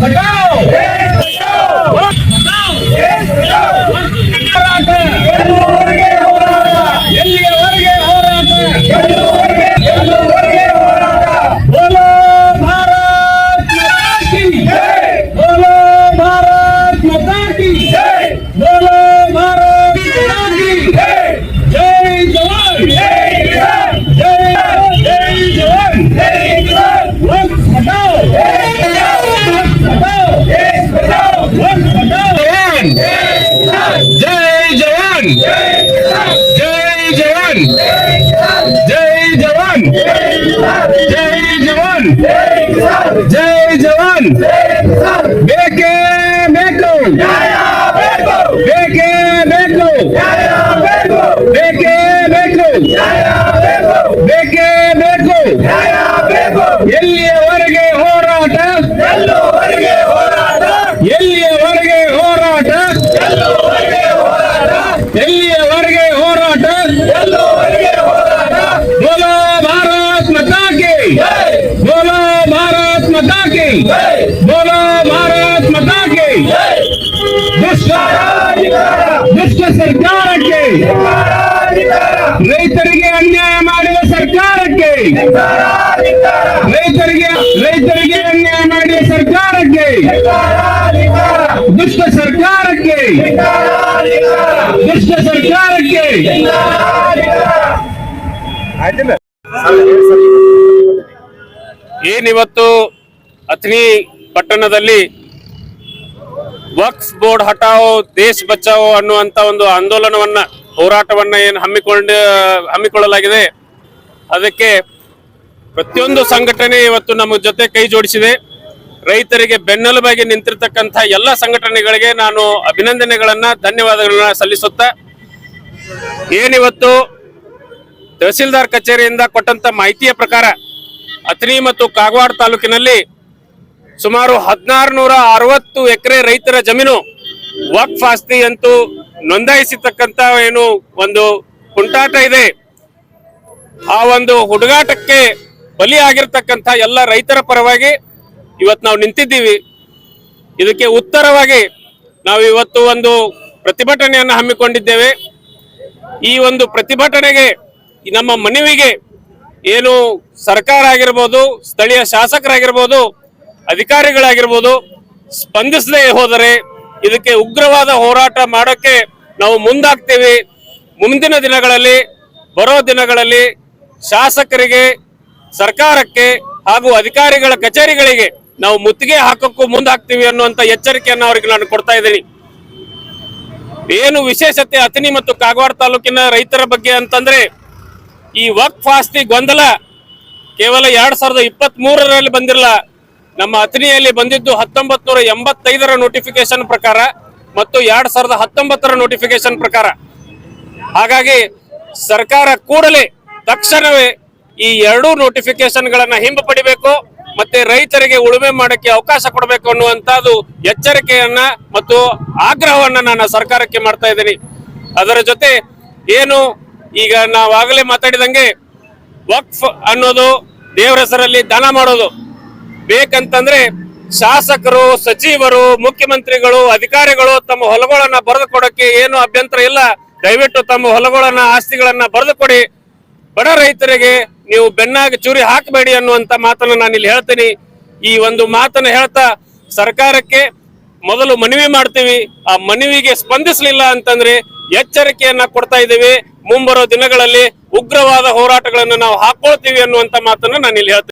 Bye-bye. ಜೈ ಜವಾನ್ ಜೈ ಜವಾನ್ ಜೈ ಜವಾನ್ ಜೈ ಜವಾನ್ ಬೇಕೇ ಬೇಕು ಬೇಕೇ ಬೇಕು ಬೇಕೇ ಬೇಕು ಬೇಕೇ ಬೇಕು ಎಲ್ಲಿಯವರೆಗೆ ಬೋಲೋ ಭಾರತ್ ಮಾತಾ ಕಿ ಬೋಲೋ ಭಾರತ್ ಮಾತಾ ಕಿ ದುಷ್ಟ ದುಷ್ಟ ಸರ್ಕಾರಕ್ಕೆ ರೈತರಿಗೆ ಅನ್ಯಾಯ ಮಾಡಿದ ಸರ್ಕಾರಕ್ಕೆ ರೈತರಿಗೆ ರೈತರಿಗೆ ಅನ್ಯಾಯ ಮಾಡಿದ ಸರ್ಕಾರಕ್ಕೆ ದುಷ್ಟ ಸರ್ಕಾರಕ್ಕೆ ದುಷ್ಟ ಸರ್ಕಾರಕ್ಕೆ ಏನಿವತ್ತು ಅಥಣಿ ಪಟ್ಟಣದಲ್ಲಿ ವಕ್ಫ್ ಬೋರ್ಡ್ ಹಟಾವೋ ದೇಶ್ ಬಚಾವೋ ಅನ್ನುವಂತ ಒಂದು ಆಂದೋಲನವನ್ನ, ಹೋರಾಟವನ್ನ ಏನು ಹಮ್ಮಿಕೊಂಡ, ಹಮ್ಮಿಕೊಳ್ಳಲಾಗಿದೆ. ಅದಕ್ಕೆ ಪ್ರತಿಯೊಂದು ಸಂಘಟನೆ ಇವತ್ತು ನಮ್ಮ ಜೊತೆ ಕೈ ಜೋಡಿಸಿದೆ. ರೈತರಿಗೆ ಬೆನ್ನೆಲುಬಾಗಿ ನಿಂತಿರ್ತಕ್ಕಂಥ ಎಲ್ಲ ಸಂಘಟನೆಗಳಿಗೆ ನಾನು ಅಭಿನಂದನೆಗಳನ್ನ, ಧನ್ಯವಾದಗಳನ್ನ ಸಲ್ಲಿಸುತ್ತಾ, ಏನಿವತ್ತು ತಹಸೀಲ್ದಾರ್ ಕಚೇರಿಯಿಂದ ಕೊಟ್ಟಂತ ಮಾಹಿತಿಯ ಪ್ರಕಾರ ಅಥಣಿ ಮತ್ತು ಕಾಗವಾಡ ತಾಲೂಕಿನಲ್ಲಿ ಸುಮಾರು ಹದಿನಾರು ನೂರ ಅರವತ್ತು ಎಕರೆ ರೈತರ ಜಮೀನು ವಕ್ಫ್ ಆಸ್ತಿ ಅಂತೂ ನೋಂದಾಯಿಸಿರ್ತಕ್ಕಂತ ಏನು ಒಂದು ಕುಂಟಾಟ ಇದೆ. ಆ ಒಂದು ಹುಡುಗಾಟಕ್ಕೆ ಬಲಿಯಾಗಿರ್ತಕ್ಕಂಥ ಎಲ್ಲ ರೈತರ ಪರವಾಗಿ ಇವತ್ತು ನಾವು ನಿಂತಿದ್ದೀವಿ. ಇದಕ್ಕೆ ಉತ್ತರವಾಗಿ ನಾವು ಇವತ್ತು ಒಂದು ಪ್ರತಿಭಟನೆಯನ್ನು ಹಮ್ಮಿಕೊಂಡಿದ್ದೇವೆ. ಈ ಒಂದು ಪ್ರತಿಭಟನೆಗೆ ನಮ್ಮ ಮನವಿಗೆ ಏನು ಸರ್ಕಾರ ಆಗಿರ್ಬೋದು ಸ್ಥಳೀಯ ಶಾಸಕರಾಗಿರ್ಬೋದು, ಅಧಿಕಾರಿಗಳಾಗಿರ್ಬೋದು, ಸ್ಪಂದಿಸದೇ ಹೋದರೆ ಇದಕ್ಕೆ ಉಗ್ರವಾದ ಹೋರಾಟ ಮಾಡೋಕ್ಕೆ ನಾವು ಮುಂದಾಗ್ತೀವಿ. ಮುಂದಿನ ದಿನಗಳಲ್ಲಿ, ಬರೋ ದಿನಗಳಲ್ಲಿ ಶಾಸಕರಿಗೆ, ಸರ್ಕಾರಕ್ಕೆ ಹಾಗೂ ಅಧಿಕಾರಿಗಳ ಕಚೇರಿಗಳಿಗೆ ನಾವು ಮುತ್ತಿಗೆ ಹಾಕೋಕ್ಕೂ ಮುಂದಾಗ್ತೀವಿ ಅನ್ನುವಂಥ ಎಚ್ಚರಿಕೆಯನ್ನು ಅವರಿಗೆ ನಾನು ಕೊಡ್ತಾ ಇದ್ದೀನಿ. ಏನು ವಿಶೇಷತೆ ಅಥಣಿ ಮತ್ತು ಕಾಗವಾಡ ತಾಲೂಕಿನ ರೈತರ ಬಗ್ಗೆ ಅಂತಂದ್ರೆ ಈ ವಕ್ಫ್ ಆಸ್ತಿ ಗೊಂದಲ ಕೇವಲ ಎರಡ್ ಸಾವಿರದ ಇಪ್ಪತ್ತ್ ಮೂರರಲ್ಲಿ ಬಂದಿರಲ್ಲ. ನಮ್ಮ ಅಥಣಿಯಲ್ಲಿ ಬಂದಿದ್ದು ಹತ್ತೊಂಬತ್ ನೂರ ಎಂಬತ್ತೈದರ ನೋಟಿಫಿಕೇಶನ್ ಪ್ರಕಾರ ಮತ್ತು ಎರಡ್ ಸಾವಿರದ ಹತ್ತೊಂಬತ್ತರ ನೋಟಿಫಿಕೇಶನ್ ಪ್ರಕಾರ. ಹಾಗಾಗಿ ಸರ್ಕಾರ ಕೂಡಲೇ ತಕ್ಷಣವೇ ಈ ಎರಡೂ ನೋಟಿಫಿಕೇಶನ್ ಗಳನ್ನ ಹಿಂಪಡಿಬೇಕು ಮತ್ತೆ ರೈತರಿಗೆ ಉಳುಮೆ ಮಾಡಕ್ಕೆ ಅವಕಾಶ ಕೊಡಬೇಕು ಅನ್ನುವಂತಹದ್ದು ಎಚ್ಚರಿಕೆಯನ್ನ ಮತ್ತು ಆಗ್ರಹವನ್ನ ನಾನು ಸರ್ಕಾರಕ್ಕೆ ಮಾಡ್ತಾ ಇದ್ದೀನಿ. ಅದರ ಜೊತೆ ಏನು ಈಗ ನಾವಾಗಲೇ ಮಾತಾಡಿದಂಗೆ ವಕ್ಫ್ ಅನ್ನೋದು ದೇವರ ಹೆಸರಲ್ಲಿ ದಾನ ಮಾಡೋದು. ಬೇಕಂತಂದ್ರೆ ಶಾಸಕರು, ಸಚಿವರು, ಮುಖ್ಯಮಂತ್ರಿಗಳು, ಅಧಿಕಾರಿಗಳು ತಮ್ಮ ಹೊಲಗಳನ್ನ ಬರೆದು ಕೊಡೋಕೆ ಏನು ಅಭ್ಯಂತರ ಇಲ್ಲ. ದಯವಿಟ್ಟು ತಮ್ಮ ಹೊಲಗಳನ್ನ, ಆಸ್ತಿಗಳನ್ನ ಬರೆದು ಕೊಡಿ ಬಡ ರೈತರಿಗೆ ನೀವು ಬೆನ್ನಾಗಿ ಚೂರಿ ಹಾಕಬೇಡಿ ಅನ್ನುವಂತ ಮಾತನ್ನ ನಾನು ಇಲ್ಲಿ ಹೇಳ್ತೀನಿ. ಈ ಒಂದು ಮಾತನ್ನ ಹೇಳ್ತಾ ಸರ್ಕಾರಕ್ಕೆ ಮೊದಲು ಮನವಿ ಮಾಡ್ತೀವಿ. ಆ ಮನವಿಗೆ ಸ್ಪಂದಿಸಲಿಲ್ಲ ಅಂತಂದ್ರೆ ಎಚ್ಚರಿಕೆಯನ್ನ ಕೊಡ್ತಾ ಇದ್ದೀವಿ. ಮುಂಬರೋ ದಿನಗಳಲ್ಲಿ ಉಗ್ರವಾದ ಹೋರಾಟಗಳನ್ನು ನಾವು ಹಾಕೊಳ್ತೀವಿ ಅನ್ನುವಂತ ಮಾತನ್ನ ನಾನು ಇಲ್ಲಿ ಹೇಳ್ತೀನಿ.